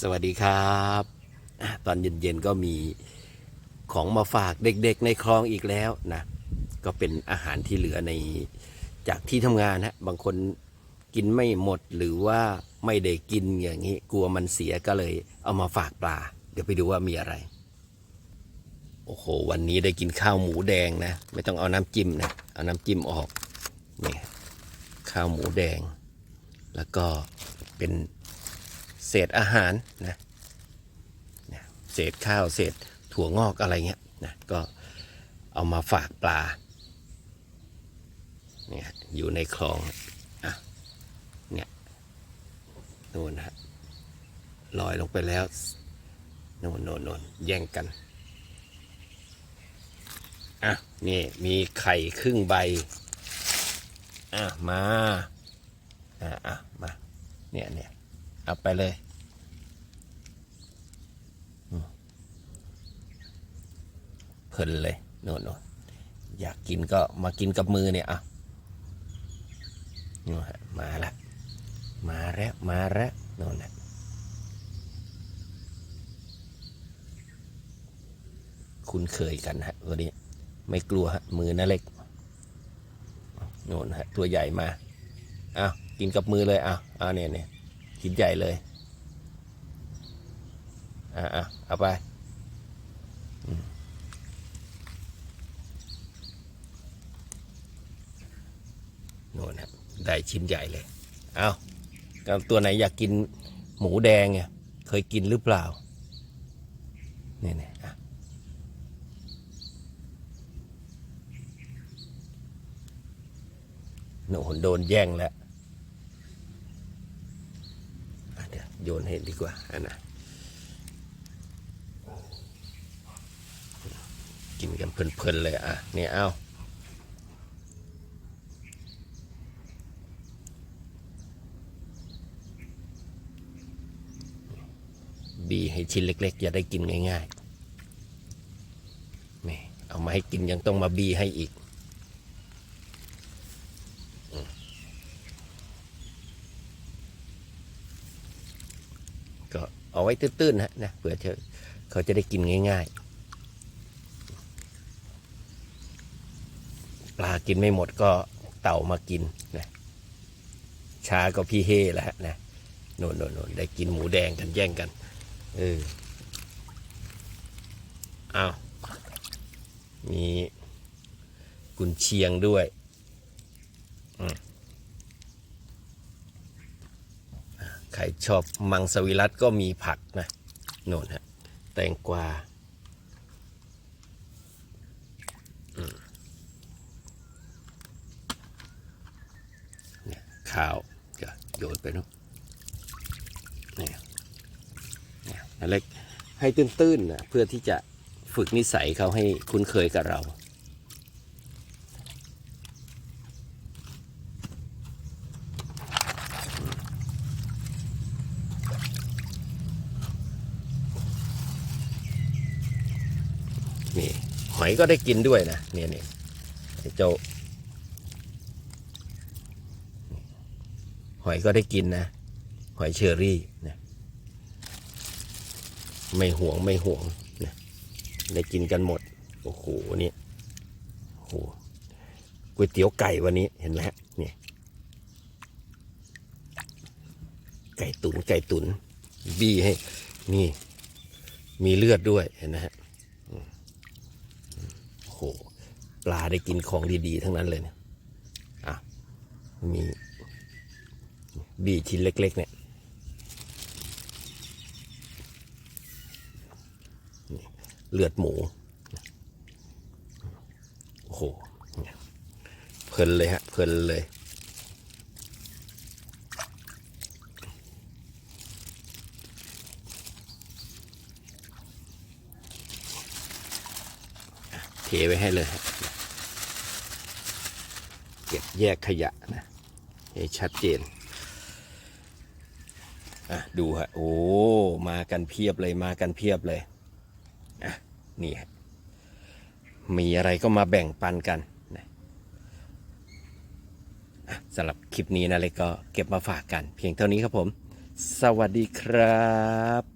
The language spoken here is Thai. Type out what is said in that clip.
สวัสดีครับ ตอนเย็นๆก็มีของมาฝากเด็กๆในคลองอีกแล้วนะ ก็เป็นอาหารที่เหลือในจากที่ทำงานฮะบางคนกินไม่หมดหรือว่าไม่ได้กินอย่างนี้ กลัวมันเสียก็เลยเอามาฝากปลา เดี๋ยวไปดูว่ามีอะไร โอ้โห วันนี้ได้กินข้าวหมูแดงนะ ไม่ต้องเอาน้ำจิ้มนะ เอาน้ำจิ้มออกนี่ข้าวหมูแดง แล้วก็เป็น เศษอาหารนะเศษข้าวเศษถั่วงอกอะไรเงี้ยนะก็เอามาฝากปลาเนี่ยอยู่ในคลองอะเนี่ยนู่นฮะลอยลงไปแล้วโน่นโน่นโน่นแย่งกันอะนี่มีไข่ครึ่งใบอะมาอะอะมาเนี่ยเนี่ยเอาไปเลยอืม เพลินเลยโน่นอยากกินก็มากินกับมือเนี่ยอะนู่นฮะมาละมาแล้วมาแล้วโน่นนะคุ้นเคยกันฮะตัวนี้ไม่กลัวฮะมือนะเล็กโน่นฮะตัวใหญ่มาอ้าวกินกับมือเลยอ้าวอ้าวเนี่ยเนี่ยชิ้นใหญ่เลยอ่าอะเอาไปอืมโน่นครับได้ชิ้นใหญ่เลย เอาตัวไหนอยากกินหมูแดงเนี่ยเคยกินหรือเปล่าเนี่ยเนี่ยอะโน่นโดนแย่งแล้วเดี๋ยวโยนให้ดีกว่าอันนะกินกันเพลินๆเลยอะเนี่ยเอา บีให้ชิ้นเล็กๆอย่าได้กินง่ายๆนี่เอามาให้กินยังต้องมาบีให้อีก ก็เอาไว้ตื้นๆนะนะเผื่อเขาจะได้กินง่าย ๆ ปลากินไม่หมดก็เต่ามากินนะช้าก็พี่เฮ่แล้วฮะนะโน่นโน่นโน่นได้กินหมูแดงกันแย่งกัน เอออ้าวมีกุนเชียงด้วยใครชอบมังสวิรัตก็มีผักนะโน่นฮะ แตงกวาเนี่ยข้าวก็โยนไปเนู้นเนี่ย เนี่ยอันเล็กให้ตื้นๆนะเพื่อที่จะฝึกนิสัยเขาให้คุ้นเคยกับเรา นี่หอยก็ได้กินด้วยนะเนี่ยเนี่ยเจ้าหอยก็ได้กินนะ หอยเชอรี่นะ ไม่ห่วงไม่ห่วงนะได้กินกันหมด โอ้โหนี่โอ้โหก๋วยเตี๋ยวไก่วันนี้เห็นไหมฮะนี่ไก่ตุนไก่ตุน บี้ให้ นี่ มีเลือดด้วยเห็นไหมฮะโอ้โหปลาได้กินของดีๆ ทั้งนั้นเลยเนี่ยอะมีบี้ชิ้นเล็ก ๆ เนี่ย เลือดหมูโอ้โหเพลินเลยฮะเพลินเลยเทไว้ให้เลย เก็บแยกขยะนะให้ชัดเจน อะ ดูฮะ โอ้ มากันเพียบเลย มากันเพียบเลย นี่มีอะไรก็มาแบ่งปันกันนะอะสำหรับคลิปนี้นะเลยก็เก็บมาฝากกัน เพียงเท่านี้ครับผม สวัสดีครับ